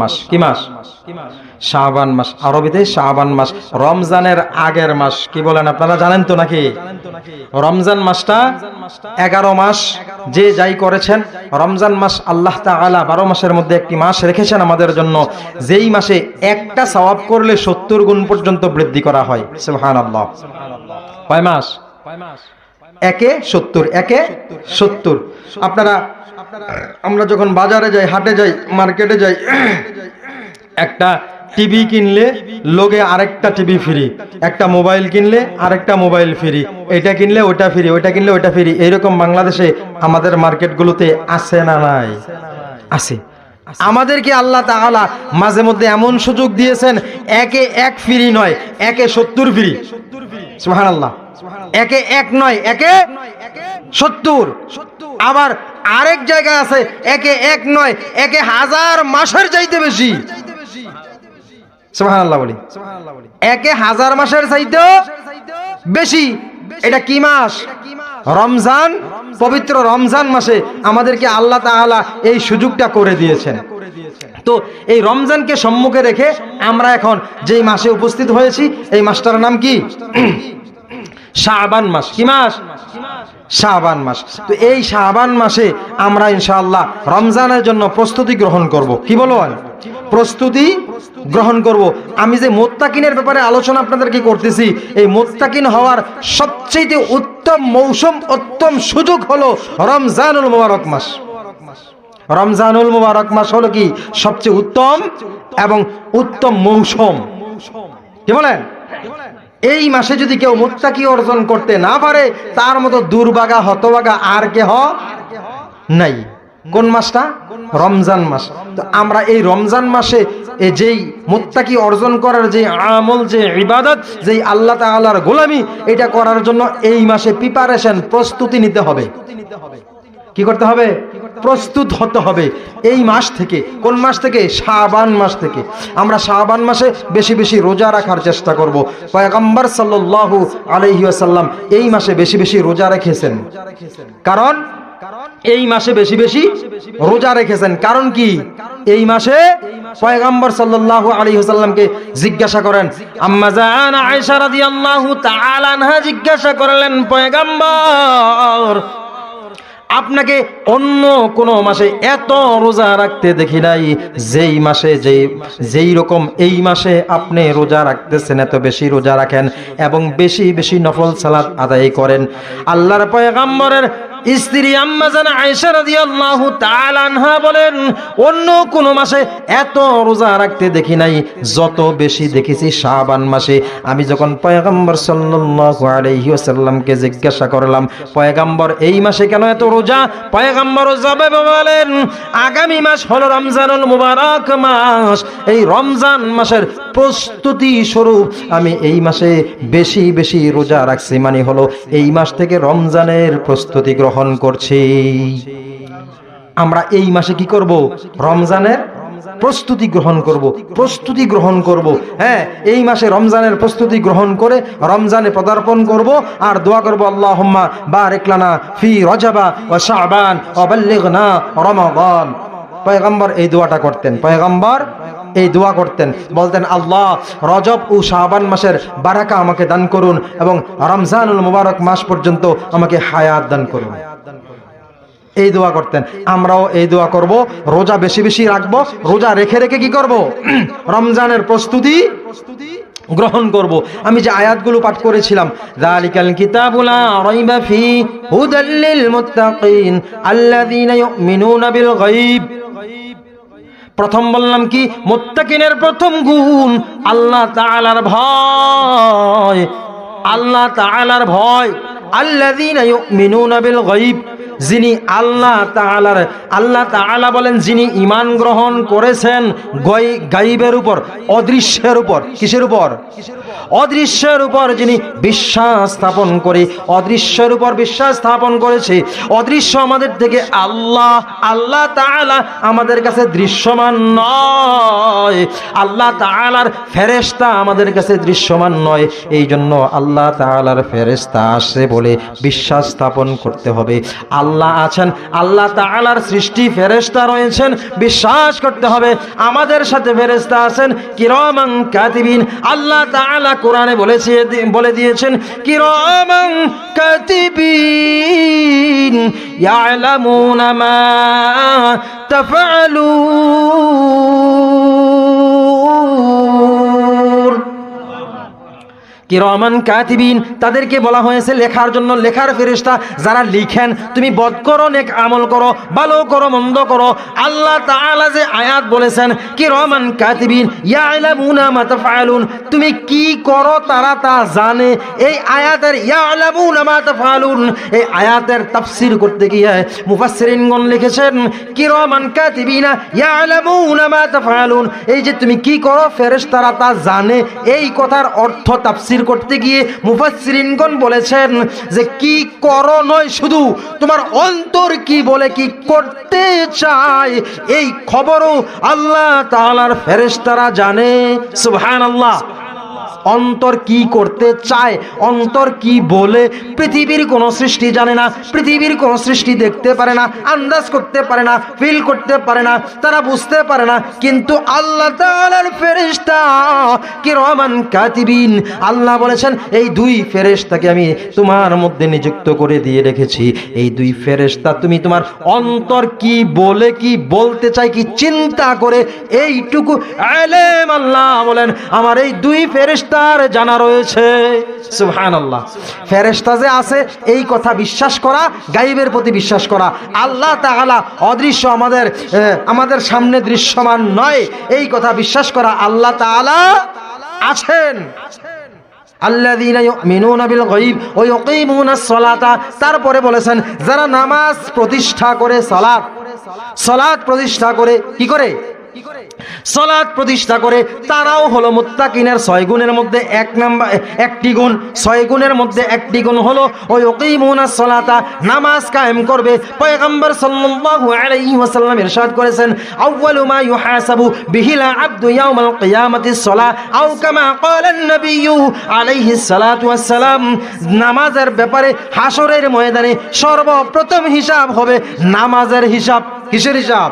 মাস? কি মাস? শাহবান মাস। আরবিতে শাহবান মাস। রমজানের আগের মাস। কি বলেন আপনারা? জানেন তো নাকি? রমজান মাসটা এগারো মাস। যে যাই করেছেন, রমজান মাস আল্লাহ তাআলা বারো মাসের মধ্যে একটি মাস রেখেছেন আমাদের জন্য। যেই মাসে একটা সওয়াব করলে সত্তর গুণ পর্যন্ত বৃদ্ধি করা হয়। সুবহানাল্লাহ। কয় মাস? একে সত্তর একে সত্তর। আপনারা আমরা যখন বাজারে যাই, হাটে যাই, মার্কেটে যাই, একটা টিভি কিনলে লোকে আরেকটা টিভি ফ্রি, একটা মোবাইল কিনলে আরেকটা মোবাইল ফ্রি, এটা কিনলে ওটা ফ্রি, ওটা কিনলে ওটা ফ্রি, এইরকম বাংলাদেশে আমাদের মার্কেটগুলোতে আছে না নাই? আছে। আমাদেরকে আল্লাহ তাআলা মাঝে মধ্যে এমন সুযোগ দিয়েছেন, একে এক ফ্রি নয়, একে সত্তর ফ্রি। সুবহানাল্লাহ। একে এক নয়, একে সত্তর। আবার আরেক জায়গা আছে, একে এক নয়, একে হাজার মাসের চাইতে বেশি। একে হাজার মাসের চাইতেও বেশি। এটা কি মাস? রমজান, পবিত্র রমজান মাসে আমাদেরকে আল্লাহ তাআলা এই সুযোগটা করে দিয়েছেন। তো এই রমজানকে সম্মুখে রেখে আমরা এখন যেই মাসে উপস্থিত হয়েছি, এই মাসটার নাম কি? শাবান মাস। কি মাস? শাবান মাস। তো এই শাবান মাসে আমরা ইনশাআল্লাহ রমজানের জন্য প্রস্তুতি গ্রহণ করব। কি বলো প্রস্তুতি গ্রহণ করব। আমি যে মোত্তাকিনের ব্যাপারে আলোচনা আপনাদেরকে করতেছি, এই মোত্তাকিন হওয়ার সবচেয়ে উত্তম মৌসুম, উত্তম সুযোগ হলো রমজানুল মুবারক মাস। রমজানুল মুবারক মাস হলো কি? সবচেয়ে উত্তম এবং উত্তম মৌসুম। কি বলেন? এই মাসে যদি কেউ মুত্তাকি অর্জন করতে না পারে, তার মতো দুর্বাগা, হতবাগা আর কেহ নাই। কোন মাসটা? রমজান মাস। তো আমরা এই রমজান মাসে যেই মুত্তাকি অর্জন করার যে আমল, যে ইবাদত, যেই আল্লাহ তাআলার গোলামি, এটা করার জন্য এই মাসে প্রিপারেশন প্রস্তুতি নিতে হবে। কি করতে হবে? প্রস্তুত হতে হবে। এই মাস থেকে কোন মাস থেকে? শাবান মাস থেকে। আমরা শাবান মাসে বেশি বেশি রোজা রাখার চেষ্টা করব। পয়গম্বর সাল্লাল্লাহু আলাইহি ওয়াসাল্লাম এই মাসে বেশি বেশি রোজা রেখেছেন। কারণ এই মাসে বেশি বেশি রোজা রেখেছেন। কারণ কি? এই মাসে পয়গম্বর সাল্লাল্লাহু আলাইহি ওয়াসাল্লামকে জিজ্ঞাসা করেন আম্মা জান আয়েশা রাদিয়াল্লাহু তাআলা আনহা জিজ্ঞাসা করলেন পয়গম্বর আপনাকে অন্য কোনো মাসে এত রোজা রাখতে দেখি নাই। যেই মাসে, যেই যেই রকম এই মাসে আপনি রোজা রাখতেছেন, এত বেশি রোজা রাখেন এবং বেশি বেশি নফল সালাদ আদায় করেন। আল্লাহর পয়গাম্বরের স্ত্রী আম্মাজান আয়েশা রাদিয়াল্লাহু তাআলা আনহা বলেন, অন্য কোন মাসে এত রোজা রাখতে দেখি নাই, যত বেশি দেখেছি শাবান মাসে। আমি যখন পয়গম্বর সাল্লাল্লাহু আলাইহি ওয়াসাল্লামকে জিজ্ঞাসা করলাম, পয়গম্বর, এই মাসে কেন এত রোজা? পয়গম্বর জবাব বলেন, আগামী মাস হলো রমজানুল মুবারক মাস। এই রমজান মাসের প্রস্তুতি স্বরূপ আমি এই মাসে বেশি বেশি রোজা রাখছি। মানে হলো, এই মাস থেকে রমজানের প্রস্তুতি গ্রহণ করছি। আমরা এই মাসে কি করব? রমজানের প্রস্তুতি গ্রহণ করব, প্রস্তুতি গ্রহণ করব। হ্যাঁ এই মাসে রমজানের প্রস্তুতি গ্রহণ করে রমজানে পদার্পণ করব আর দোয়া করব, আল্লাহুম্মা বারিক লানা ফি রজাবা ওয়া শাবান ওয়া বাল্লিগনা রমাদান। পয়গম্বর এই দোয়াটা করতেন। পয়গম্বর এই দোয়া করতেন। বলতেন, আল্লাহ, রজব ও শাবান মাসের বারাকা আমাকে দান করুন এবং রমজানুল মুবারক মাস পর্যন্ত আমাকে হায়াত দান করুন। এই দোয়া করতেন। আমরাও এই দোয়া করব। রোজা বেশি বেশি রাখব। রোজা রেখে রেখে কি করব? রমজানের প্রস্তুতি গ্রহণ করব। আমি যে আয়াতগুলো পাঠ করেছিলাম, যালিকাল কিতাবুলা রাইবা ফি হুদাল লিল মুত্তাকিন আল্লাযীনা ইউমিনুনা বিল গায়ব। প্রথম বললাম কি? মোত্তাকিনের প্রথম গুণ, আল্লাহ তালার ভয়। আল্লাহ তালার ভয়। গায়ব। যিনি আল্লাহ তালার আল্লাহ তাআলা বলেন যিনি ইমান গ্রহণ করেছেন, গয়, গায়বের উপর, অদৃশ্যের উপর। কিসের উপর? অদৃশ্যের উপর যিনি বিশ্বাস স্থাপন করে, অদৃশ্যের উপর বিশ্বাস স্থাপন করেছে, অদৃশ্য আমাদের থেকে আল্লাহ আল্লাহ তাআলা আমাদের কাছে দৃশ্যমান নয়। আল্লাহ তাআলার ফেরেশতা আমাদের কাছে দৃশ্যমান নয়। এই জন্য আল্লাহ তাআলার ফেরেশতা আসে বলে বিশ্বাস স্থাপন করতে হবে। আল্লাহ আছেন, আল্লাহ তাআলার সৃষ্টি ফেরেশতা রয়েছেন, বিশ্বাস করতে হবে। আমাদের সাথে ফেরেশতা আছেন, কিরমান কাতিবিন, আল্লাহ তাআলা কোরআনে বলেছে বলে দিয়েছেন কিরমং কাতিবিন ইয়ালামুনা মা তাফআলুন কিরমান কাতিবিন, তাদেরকে বলা হয়েছে লেখার জন্য। লেখার ফেরেশতা যারা লিখেন, তুমি বদ করো, নেক আমল করো, ভালো করো, মন্দ করো। আল্লাহ তাআলা যে আয়াত বলেছেন, কিরমান কাতিবিন, ইয়ালামুনা তুমি কি করো তারা তা জানে। এই আয়াতের ইয়ালামুনা এই আয়াতের তাফসীর করতে গিয়ে মুফাসসিরিনগণ লিখেছেন, কিরমান কাতিবিনা ইয়ালামুনা এই যে তুমি কি করো, ফেরেশতারা তা জানে। এই কথার অর্থ তাফসীর করতে গিয়ে মুফাসসিরিনগণ বলেছেন যে, কি করো নয় শুধু? তোমার অন্তর কি বলে কি করতে চায়? এই খবরও আল্লাহ তাআলার ফেরেশতারা জানে। সুবহানাল্লাহ। অন্তর কি করতে চায়, অন্তর কি বলে, পৃথিবীর কোনো সৃষ্টি জানে না, পৃথিবীর কোনো সৃষ্টি দেখতে পারে না, আন্দাজ করতে পারে না ফিল করতে পারে না, তারা বুঝতে পারে না, কিন্তু আল্লাহ তাআলার ফেরেশতা কি রহমান কাতিবিন, আল্লাহ বলেছেন, এই দুই ফেরেশতাকে আমি তোমার মধ্যে নিযুক্ত করে দিয়ে রেখেছি। এই দুই ফেরেশতা, তুমি তোমার অন্তর কি বলে, কি বলতে চাই কি চিন্তা করে, এইটুকু আলেম আল্লাহ বলেন, আমার এই দুই ফেরেশতার জানা রয়েছে। সুবহানাল্লাহ। ফেরেস্তা যে আছে, এই কথা বিশ্বাস করা গাইবের প্রতি বিশ্বাস করা, আল্লাহ তাআলা অদৃশ্য আমাদের আমাদের সামনে দৃশ্যমান নয়। এই কথা বিশ্বাস করা আল্লাহ তাআলা আছেন। তারপরে বলেছেন, যারা নামাজ প্রতিষ্ঠা করে, সালাত সালাত প্রতিষ্ঠা করে, কি করে? সলাৎ প্রতিষ্ঠা করে তারাও হলো মুত্তাকিনের ছয় গুণের মধ্যে এক নাম্বার একটি গুণ। ছয় গুণের মধ্যে একটি গুণ হলো ওই ওকিমুনা সলাতা নামাজ কায়েম করবে। পয়গম্বর সাল্লাল্লাহু আলাইহি ওয়াসাল্লাম ইরশাদ করেছেন আউয়ালু মা ইউহাসাবু বিহিল আবদু ইয়াউমাল কিয়ামাতি সলা আও কামা ক্বালা নবিয়্যু আলাইহি সালাতু ওয়াসসালাম। নামাজের ব্যাপারে হাসরের ময়দানে সর্বপ্রথম হিসাব হবে নামাজের হিসাব। কিসের হিসাব?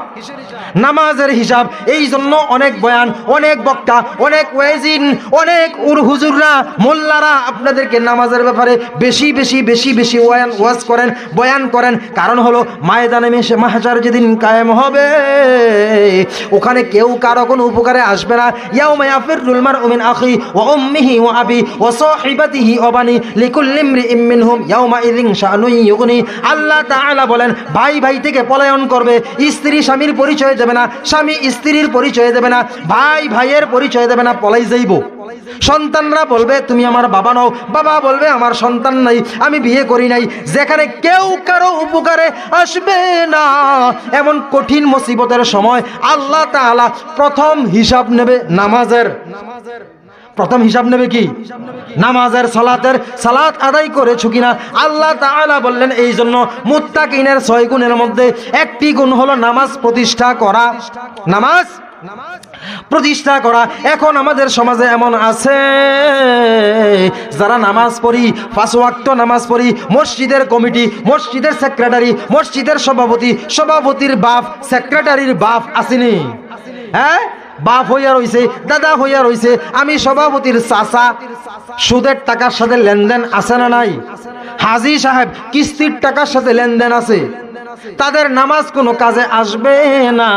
নামাজের হিসাব এই জন্য অনেক বয়ান, অনেক বক্তা, অনেক ওয়েজিন, অনেক উর হুজুররা, মোল্লারা আপনাদেরকে নামাজের ব্যাপারে বেশি বেশি বেশি বেশি ওয়ান, ওয়াজ করেন, বয়ান করেন। কারণ হলো, ময়দানে মেশে মাহাজার যেদিন কায়েম হবে, ওখানে কেউ কারও কোনো উপকারে আসবে না। ইয়াউমা ইয়াফিরুল মারউ মিন আখি ওয়া উম্মিহি ওয়া আবি ওয়া সাহিবাতিহি ওয়া বানি লিকুল্লি ইমরিইম মিনহুম ইয়াউমা ইযিন শানুন ইউগনি। আল্লাহ তাআলা বলেন, ভাই ভাই থেকে পলায়ন করবে, স্ত্রী স্বামীর পরিচয় না, স্বামী স্ত্রীর পরিচয় দেবে না, ভাই ভাইয়ের পরিচয় দেবে না, পলাই যাইব। সন্তানরা বলবে, তুমি আমার বাবা নও। বাবা বলবে, আমার সন্তান নাই, আমি বিয়ে করি নাই। যেখানে কেউ কারও উপকারে আসবে না। এমন কঠিন মুসিবতের সময় আল্লাহ তাআলা প্রথম হিসাব নেবে নামাজের নামাজের। প্রথম হিসাব নেবে কি? নামাজের, সালাতের, সালাত আদায় করেছ কিনা? আল্লাহ তাআলা বললেন এই জন্য মুত্তাকিনের ছয় গুণের মধ্যে একটি গুণ হলো নামাজ প্রতিষ্ঠা করা। নামাজ প্রতিষ্ঠা করা। এখন আমাদের সমাজে এমন আছে, যারা নামাজ পড়ি ফাঁসওয়াক্ত নামাজ পড়ি, মসজিদের কমিটি, মসজিদের সেক্রেটারি, মসজিদের সভাপতি, সভাপতির বাপ, সেক্রেটারির বাপ আসেনি। হ্যাঁ? বাপ হইয়া রইছে, দাদা হইয়া রইছে, আমি সভাপতির চাচা। সুদের টাকার সাথে লেনদেন আছে না নাই? হাজি সাহেব, কিস্তির টাকার সাথে লেনদেন আছে। তাদের নামাজ কোনো কাজে আসবে না।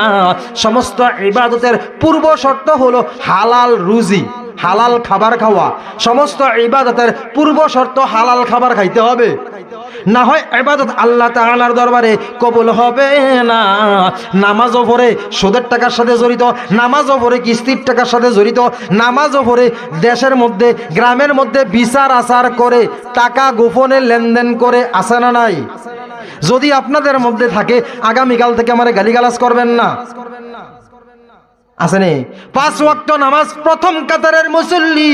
সমস্ত ইবাদতের পূর্ব শর্ত হলো হালাল রুজি, হালাল খাবার খাওয়া। সমস্ত ইবাদতের পূর্ব শর্ত হালাল খাবার খাইতে হবে। না হয় এবাদত আল্লাহ তাআলার দরবারে কবুল হবে না। নামাজও পড়ে সুদের টাকার সাথে জড়িত, নামাজও পড়ে কিস্তির টাকার সাথে জড়িত, নামাজও পড়ে দেশের মধ্যে, গ্রামের মধ্যে বিচার আচার করে, টাকা গোপনে লেনদেন করে আসে না নাই? যদি আপনাদের মধ্যে থাকে, আগামীকাল থেকে আমার গালিগালাজ করবেন না। আসেনি পাঁচ ওয়াক্ত নামাজ প্রথম কাতারের মুসল্লি।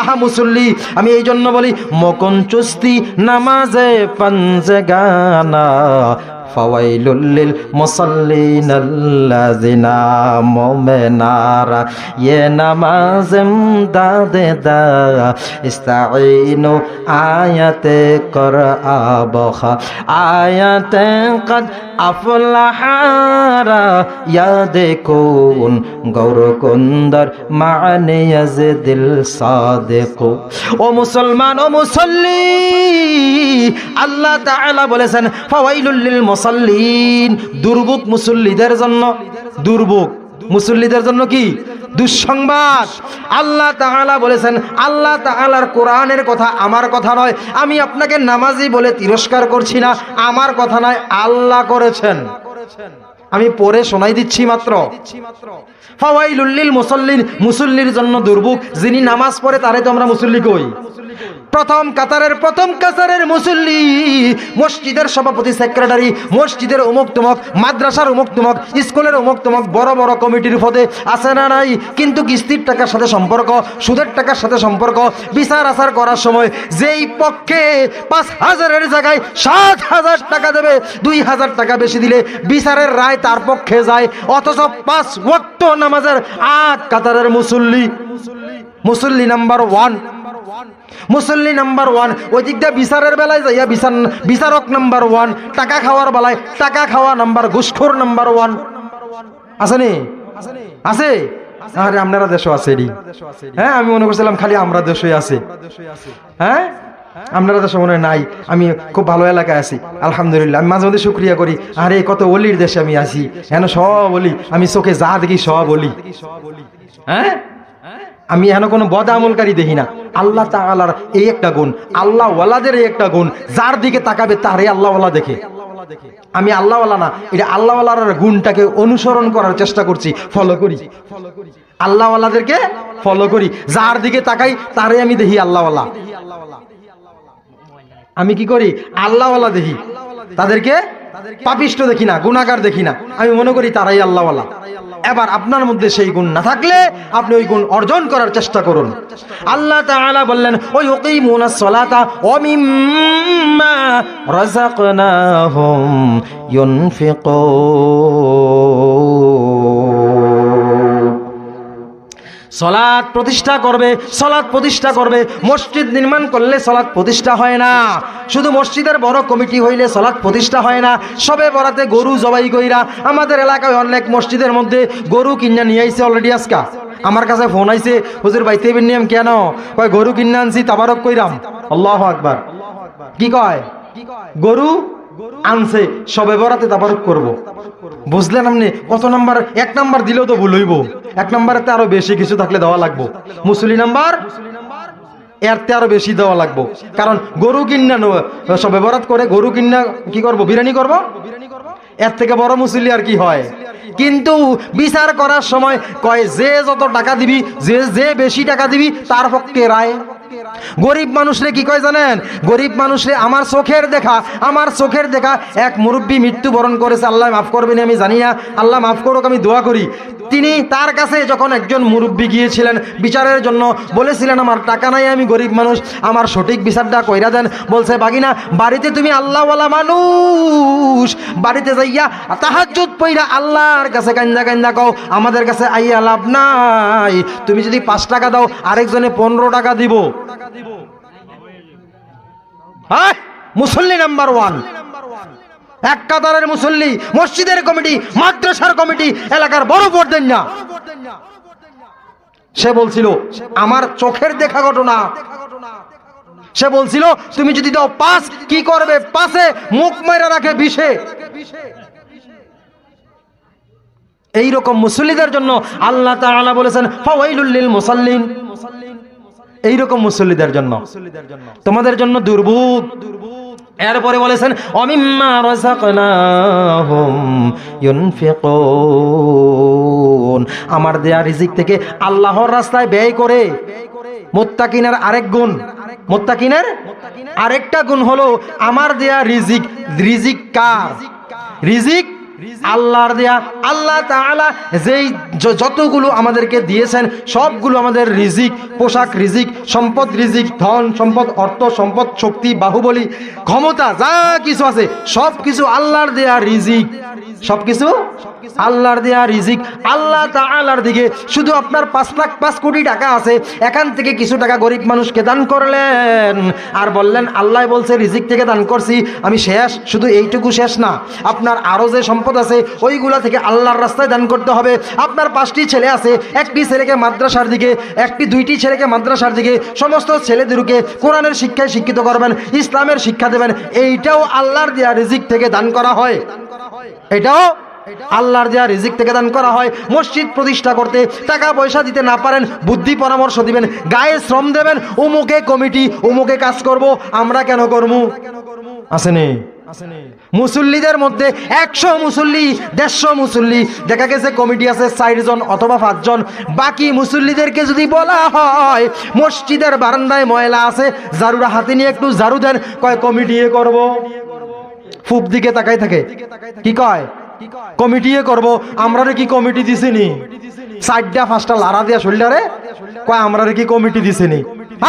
আহা, মুসল্লি, আমি এই জন্য বলি, মকন চুস্তি নামাজে পাঞ্জে গানা। ফাওয়াইলুল মুসাল্লিন আল্লাযিনা মুমিনারা ইয়ে নামাজেম দাদে দা, ইস্তাঈনু আয়াতে কর আবখা আয়াতে কদ আফলাহারা ইয়াদে কোন গৌর কুন্দর মানে দিল সাদেক। ও মুসলমান, ও মুসল্লি, আল্লাহ তাআলা বলেছেন, ফাওয়াইলুল লিল মুসাল্লিন দুর্ভোগ মুসল্লিদের জন্য। দুর্ভোগ মুসল্লিদের জন্য কি? দুঃসংবাদ। আল্লাহ তাআলা বলেছেন, আল্লাহ তাআলার কোরআনের কথা আমার কথা নয়। আমি আপনাকে নামাজি বলে তিরস্কার করছি না, আমার কথা নয়, আল্লাহ করেছেন। আমি পড়ে শোনাই দিচ্ছি মাত্র। মুসল্লিন, মুসল্লির জন্য দুর্ভোগ, যিনি নামাজ পড়ে তারে তো আমরা মুসল্লি কই? প্রথম কাতারের প্রথম কাতারের মুসল্লি, মসজিদের সভাপতি, সেক্রেটারি, মসজিদের অমুক তুমক, মাদ্রাসার অমুক তুমক, স্কুলের অমুক তুমক, বড় বড় কমিটির পদে আছে না নাই? কিন্তু কিস্তির টাকার সাথে সম্পর্ক, সুদের টাকার সাথে সম্পর্ক, বিচার আচার করার সময় যেই পক্ষে পাঁচ হাজারের জায়গায় সাত হাজার টাকা দেবে, দুই হাজার টাকা বেশি দিলে বিচারের রায় তার পক্ষে যায়, অথচ পাঁচ ওয়াক্ত নামাজের আট কাতারের মুসল্লি। মুসল্লি নাম্বার ওয়ান। মুসল্লি নাম্বার ওয়ান, ওই দিক দিয়ে বিচারের বেলায় যাইয়া বিচার বিচারক নাম্বার ওয়ান, টাকা খাওয়ার বেলায় টাকা খাওয়া নাম্বার, ঘুষখোর নাম্বার ওয়ান। আছে নি? আছে? আরে আপনারা দেশও আছে হ্যাঁ আমি মনে করছিলাম খালি আমরা দেশই আছে। হ্যাঁ? আপনারা মনে হয় নাই, আমি খুব ভালো এলাকায় আছি, আলহামদুলিল্লাহ। আমি মাঝে মধ্যে শুক্রিয়া করি, আরে কত অলির দেশে আমি আছি হ্যাঁ সব বলি আমি চোখে যা দেখি সব বলি হ্যাঁ? আমি এখানে কোনো বদ আমলকারী দেখি না। আল্লাহ তাআলার এই একটা গুণ, আল্লাহ ওয়ালাদের এই একটা গুণ, যার দিকে তাকাবে তারে আল্লাহ ওয়ালা দেখে। আমি আল্লাহওয়ালা না, এটা আল্লাহওয়ালার গুণটাকে অনুসরণ করার চেষ্টা করছি ফলো করি। আল্লাহওয়ালাদেরকে ফলো করি, যার দিকে তাকাই তারে আমি দেখি আল্লাহওয়ালা আমি কি করি? আল্লাহওয়ালা দেখি। তাদেরকে পাপিষ্ট দেখি না গুণাগার দেখি না। আমি মনে করি তারাই আল্লাহওয়ালা। এবার আপনার মধ্যে সেই গুণ না থাকলে আপনি ওই গুণ অর্জন করার চেষ্টা করুন। আল্লাহ তাআলা বললেন ওই ওকিমুনা সলাতা ওয়া মিম্মা রাযাকনাহুম ইউনফিকুন। সলাৎ প্রতিষ্ঠা করবে, সলাৎ প্রতিষ্ঠা করবে। মসজিদ নির্মাণ করলে সলাৎ প্রতিষ্ঠা হয় না। শুধু মসজিদের বড় কমিটি হইলে সলাৎ প্রতিষ্ঠা হয় না। সবে বরাতে গরু জবাই কইরা, আমাদের এলাকায় অনেক মসজিদের মধ্যে গরু কিনা নিয়ে আইছে অলরেডি আজকা। আমার কাছে ফোন আইছে, হুজুর বাইতে নিয়ম কেন? কয়, গরু কিনে আনছি, তাবারক কইরাম। আল্লাহ আকবার। কি কয়? গরু আনছে, সবে বরাতে তাবারক করব। বুঝলেন আপনি কত নাম্বার? এক নাম্বার দিলেও তো ভুল হইব। এক নাম্বারেতে আরও বেশি কিছু থাকলে দেওয়া লাগবো। মুসলি নাম্বার? এরতে আরও বেশি দেওয়া লাগবো। কারণ গরু কিনা সবে বরাত করে গরু কিনা কি করব? বিরিয়ানি করব? এর থেকে বড় মুসলি আর কি হয়? কিন্তু বিচার করার সময় কয়, যে যত টাকা দিবি, যে যে বেশি টাকা দিবি, তার পক্ষে রায় গরিব মানুষরে কি কয় জানেন? গরিব মানুষরে আমার চোখের দেখা, আমার চোখের দেখা এক মুরব্বী মৃত্যুবরণ করেছে। আল্লাহ মাফ করবেন, আমি জানি না। আল্লাহ মাফ করুক, আমি দোয়া করি। তিনি তার কাছে যখন একজন মুরব্বী গিয়েছিলেন বিচারের জন্য, বলেছিলেন, আমার টাকা নাই, আমি গরিব মানুষ, আমার সঠিক বিচারটা কইরা দেন। বলছে, বাগিনা, বাড়িতে তুমি আল্লাহওয়ালা মানুষ, বাড়িতে যাইয়া তাহাজ্জুদ পইরা আল্লাহর কাছে কান্দা কান্দা কও, আমাদের কাছে আইয়া লাভ নাই। তুমি যদি পাঁচ টাকা দাও, আরেকজনে পনেরো টাকা দিব। হ্যাঁ? মুসল্লি নাম্বার ওয়ান। এক কাতারের মুসল্লি, মসজিদের কমিটি, মাদ্রাসার কমিটি, এলাকার বড় পড়তেন না। সে বলছিল, আমার চোখের দেখা ঘটনা। সে বলছিল, তুমি যদি দাও পাস, কি করবে? পাশে মুখ মেরা রাখে বিষে। এই রকম মুসল্লিদের জন্য আল্লাহ তাআলা বলেছেন, ফাওয়াইলুল লিল মুসাল্লিন। এই রকম মুসল্লিদের জন্য। তোমাদের জন্য দুর্ভোগ। এরপরে বলেছেন, অমিম্মা ইউনফিকুন। আমার দেয়া রিজিক থেকে আল্লাহর রাস্তায় ব্যয় করে মোত্তাকিনের আরেক গুণ, মোত্তাকিনের আরেকটা গুণ হলো আমার দেয়া রিজিক রিজিক কার? রিজিক আল্লাহর দেয়া, আল্লাহ তালা যেই যতগুলো আমাদেরকে দিয়েছেন, সবগুলো আমাদের রিজিক, পোশাক রিজিক, সম্পদ রিজিক, ধন সম্পদ, অর্থ সম্পদ, শক্তি, বাহুবলী, ক্ষমতা, যা কিছু আছে সব কিছু আল্লাহর দেয়া রিজিক। সবকিছু আল্লাহর দেয়া রিজিক। আল্লাহ তাআলার দিকে শুধু আপনার পাঁচ লাখ, পাঁচ কোটি টাকা আছে, এখান থেকে কিছু টাকা গরিব মানুষকে দান করলেন। আর বললেন, আল্লাহ বলছে, রিজিক থেকে দান করছি, আমি শেষ, শুধু এইটুকু শেষ না। আপনার আরও যে সম্পদ আছে, ওইগুলা থেকে আল্লাহর রাস্তায় দান করতে হবে। আপনার পাঁচটি ছেলে আছে, একটি ছেলেকে মাদ্রাসার দিকে, একটি, দুইটি ছেলেকে মাদ্রাসার দিকে, সমস্ত ছেলেদেরকে কোরআনের শিক্ষায় শিক্ষিত করবেন, ইসলামের শিক্ষা দেবেন। এইটাও আল্লাহর দেয়া রিজিক থেকে দান করা হয়। এটাও আল্লাহর দেয়া রিজিক থেকে দান করা হয়, মসজিদ প্রতিষ্ঠা করতে টাকা পয়সা দিতে না পারেন, বুদ্ধি পরামর্শ দিবেন, গায়ে শ্রম দেবেন, উমুকে কমিটি, উমুকে কাজ করব, আমরা কেন করব আসেনি। মুসল্লিদের মধ্যে একশো মুসল্লি, দেড়শো মুসল্লি, দেখা গেছে কমিটি আছে চারজন অথবা পাঁচজন, বাকি মুসল্লিদেরকে যদি বলা হয়, মসজিদের বারান্দায় ময়লা আছে জারুরা হাতে নিয়ে একটু জারু দেন, কয় কমিটি করব? ফুপ দিকে তাকাই থাকে। কি কয়? কমিটি এ করব আমরা কি কমিটি দিছিনি? চারটা, পাঁচটা লারা দিয়া শোল্ডারে? কয় আমরা কি কমিটি দিছিনি?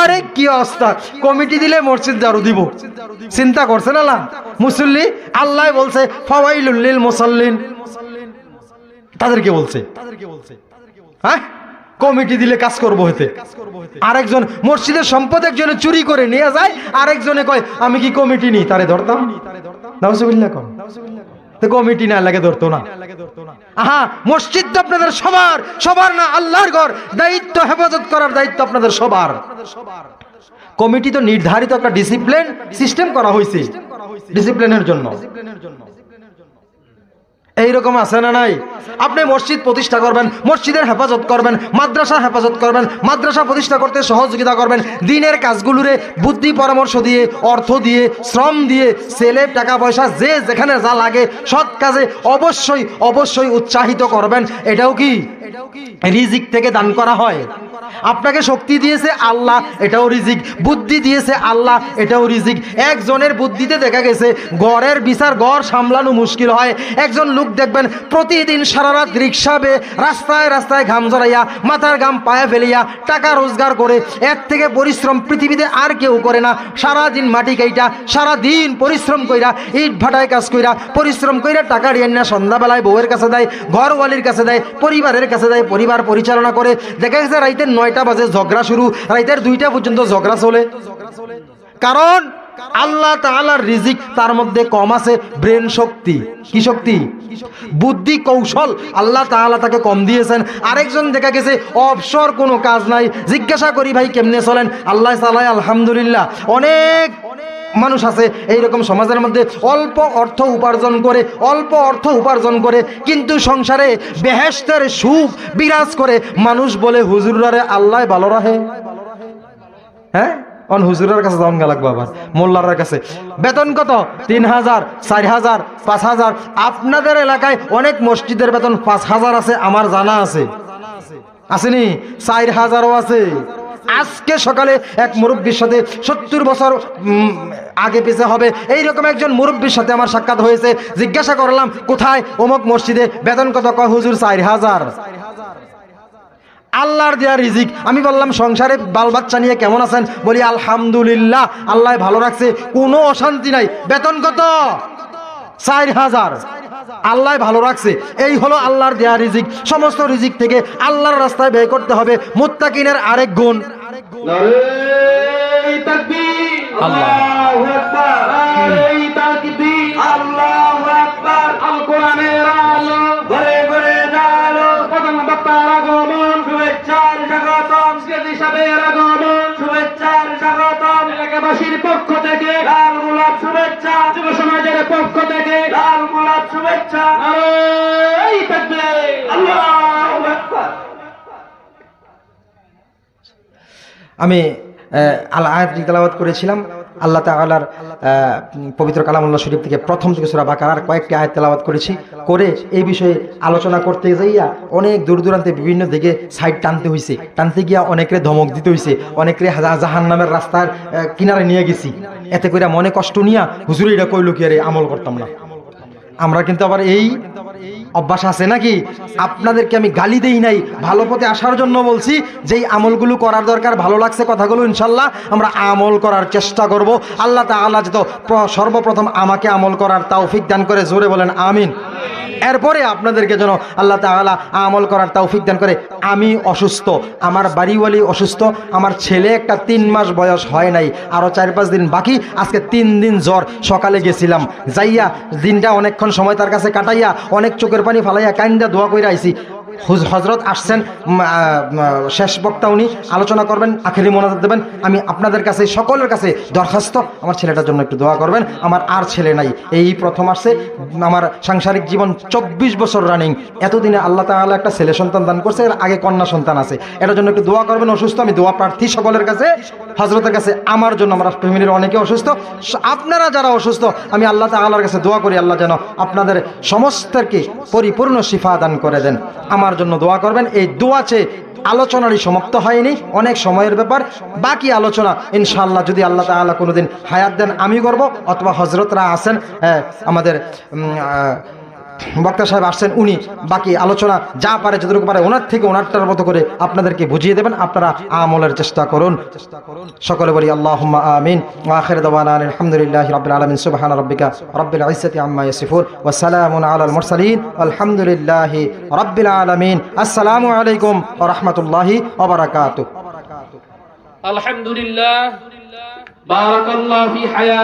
আরে, কি অবস্থা? কমিটি দিলে মসজিদ জারু দিব। চিন্তা করছে না না মুসল্লি, আল্লাহ বলছে, ফাওয়াইলুল মুসাল্লিন। তাদেরকে বলছে? হ্যাঁ? কমিটি দিলে কাজ করব হতে আরেকজন মসজিদের সম্পদ একজনে চুরি করে নিয়ে যায়, আরেকজনে কয়, আমি কি কমিটি নি তারে ধরতাম। কমিটি না লাগে মসজিদ তো আপনাদের সবার সবার না, আল্লাহর ঘর। দায়িত্ব, হেফাজত করার দায়িত্ব আপনাদের সবার। কমিটি তো নির্ধারিত একটা ডিসিপ্লিন সিস্টেম করা হয়েছে ডিসিপ্লিনের জন্য। এইরকম আছে না নাই? আপনি মসজিদ প্রতিষ্ঠা করবেন, মসজিদের হেফাজত করবেন, মাদ্রাসা হেফাজত করবেন, মাদ্রাসা প্রতিষ্ঠা করতে সহযোগিতা করবেন, দিনের কাজগুলোরে বুদ্ধি পরামর্শ দিয়ে, অর্থ দিয়ে, শ্রম দিয়ে, ছেলে, টাকা পয়সা, যে যেখানে যা লাগে, সৎ কাজে অবশ্যই অবশ্যই উৎসাহিত করবেন। এটাও কি? রিজিক থেকে দান করা হয়? আপনাকে শক্তি দিয়েছে আল্লাহ, এটাও রিজিক। বুদ্ধি দিয়েছে আল্লাহ, এটাও রিজিক। একজনের বুদ্ধিতে দেখা গেছে, গড়ের বিচার, গড় সামলানো মুশকিল হয়। একজন লোক দেখবেন, প্রতিদিন সারা রাত রিক্সাবে রাস্তায় রাস্তায় ঘাম জড়াইয়া মাথার ঘাম পায়ে ফেলিয়া, টাকা রোজগার করে, এর থেকে পরিশ্রম পৃথিবীতে আর কেউ করে না। সারা দিন মাটি কাইটা সারা দিন পরিশ্রম কইরা, ইট ভাটায় কাজ কইরা, পরিশ্রম কইরা টাকা রিয়ান না সন্ধ্যাবেলায় বউয়ের কাছে দেয়, ঘরওয়ালির কাছে দেয়, পরিবারের কাছে দেয়, পরিবার পরিচালনা করে। দেখা গেছে রাইতের নয়টা বাজে, ঝগড়া শুরু। রাইতের দুইটা পর্যন্ত ঝগড়া চলে। কারণ আল্লাহ তাআলার রিজিক তার মধ্যে কম আছে, ব্রেন শক্তি। কি শক্তি? বুদ্ধি, কৌশল আল্লাহ তাআলা তাকে কম দিয়েছেন। আরেকজন দেখা গেছে, অবসর কোনো কাজ নাই। জিজ্ঞাসা করি, ভাই, কেমনে চলেন? আল্লাহ আলহামদুলিল্লাহ। অনেক অনেক মানুষ আছে, এইরকম সমাজের মধ্যে অল্প অর্থ উপার্জন করে, অল্প অর্থ উপার্জন করে, কিন্তু সংসারে বেহেস্তের সুখ বিরাজ করে, মানুষ বলে হুজুরারে আল্লাহ ভালো রাখে। হ্যাঁ? অন হুজুরের কাছে যাওয়ান গা লাগবো আবার, মোল্লার কাছে। বেতন কত? তিন হাজার, চার হাজার, পাঁচ হাজার। আপনাদের এলাকায় অনেক মসজিদের বেতন পাঁচ হাজার আছে, আমার জানা আছে। আসেনি? চার হাজারও আছে। আজকে সকালে এক মুরব্বীর সাথে সত্তর বছর আগে পিছে হবে। এইরকম একজন মুরব্বীর সাথে আমার সাক্ষাৎ হয়েছে। জিজ্ঞাসা করলাম, কোথায়? অমুক মসজিদে। বেতন কত? কয়, হুজুর, চার হাজার। আল্লাহর দেয়া রিজিক। আমি বললাম, সংসারে বাল বাচ্চা নিয়ে কেমন আছেন? বলি, আলহামদুলিল্লাহ, আল্লাহ ভালো রাখছে। কোনো অশান্তি নাই। বেতন কত? চার হাজার। আল্লাহ ভালো রাখছে। এই হলো আল্লাহর দেয়া রিজিক। সমস্ত রিজিক থেকে আল্লাহর রাস্তায় ব্যয় করতে হবে। মুত্তাকিনের আরেক গুণ। নারে তাকবীর। আল্লাহ। আল্লাহু আকবার। আমি আহ, আল আয়াতটি তেলাওয়াত করেছিলাম আল্লাহ তাআলার আহ, পবিত্র কালামুল্লাহ শরীফ থেকে প্রথম থেকে সূরা বাকারার কয়েকটি আয়াত তেলাওয়াত করেছি করে এই বিষয়ে আলোচনা করতে যাইয়া অনেক দূর দূরান্তে বিভিন্ন দিকে সাইড টানতে হয়েছে টানতে গিয়া অনেকরে ধমক দিতে হয়েছে অনেকরে জাহান নামের রাস্তার কিনারে নিয়ে গেছি। এতে করে মনে কষ্ট নিয়া হুজুর এটা কইল কি আমল করতাম না। আমরা কিন্তু আবার এই অভ্যাস আছে নাকি? আপনাদেরকে আমি গালি দেই নাই, ভালো পথে আসার জন্য বলছি, যেই আমলগুলো করার দরকার, ভালো লাগছে কথাগুলো, ইনশাল্লাহ আমরা আমল করার চেষ্টা করব। আল্লাহ তাআলা যেত প্র- সর্বপ্রথম আমাকে আমল করার তাওফিক দান করে, জোরে বলেন, আমিন। এরপরে আপনাদেরকে যেন আল্লাহ তালা আমল করার তৌফিক দান করে। আমি অসুস্থ, আমার বাড়িওয়ালি অসুস্থ, আমার ছেলে একটা তিন মাস বয়স হয় নাই আরও চার পাঁচ দিন বাকি, আজকে তিন দিন জ্বর, সকালে গেছিলাম। যাইয়া দিনটা অনেকক্ষণ সময় তার কাছে কাটাইয়া, অনেক চোখের পানি ফালাইয়া কাইন্দা দোয়া করে হুজ- হজরত আসছেন শেষ বক্তা উনি, আলোচনা করবেন, আখেরি মোনাজাত দেবেন। আমি আপনাদের কাছে, সকলের কাছে দরখাস্ত। আমার ছেলেটার জন্য একটু দোয়া করবেন। আমার আর ছেলে নাই। এই প্রথম আসছে। আমার সাংসারিক জীবন চব্বিশ বছর রানিং এতদিনে আল্লাহ তাআলা একটা ছেলে সন্তান দান করছে, এর আগে কন্যা সন্তান আছে। এটার জন্য একটু দোয়া করবেন, অসুস্থ। আমি দোয়া প্রার্থী সকলের কাছে। হজরতের কাছে আমার জন্য, আমার ফ্যামিলির অনেকে অসুস্থ। আপনারা যারা অসুস্থ, আমি আল্লাহ তাআলার কাছে দোয়া করি, আল্লাহ যেন আপনাদের সমস্তকে পরিপূর্ণ শিফা দান করে দেন। আমার জন্য দোয়া করবেন। এই দোয়া চেয়ে আলোচনারই সমাপ্ত হয়নি অনেক সময়ের ব্যাপার। বাকি আলোচনা ইনশাল্লাহ যদি আল্লাহ তালা কোনোদিন হায়াত দেন আমি করব। অথবা হজরতরা আছেন হ্যাঁ, আমাদের বক্তা সাহেব আসছেন, উনি বাকি আলোচনা যা পারে, যতটুকু পারে ওনার থেকে ওনারটার মতো করে আপনাদেরকে বুঝিয়ে দেবেন। আপনারা আমলের চেষ্টা করুন। সকলে বলি আল্লাহ আমিন। আখের আলহামদুলিল্লাহ রব আলমিন। সুবাহান রব্বিকা রব্বিল আইসাতি আম্মা ইয়াসিফুন। ওয়া সালামুন আলাল মুরসালিন। আলহামদুলিল্লাহ রব্বিল আলমিন। আসসালামু আলাইকুম ও রাহমাতুল্লাহি আলহামদুলিল্লাহ। বারাকাল্লাহু ফি হায়াত।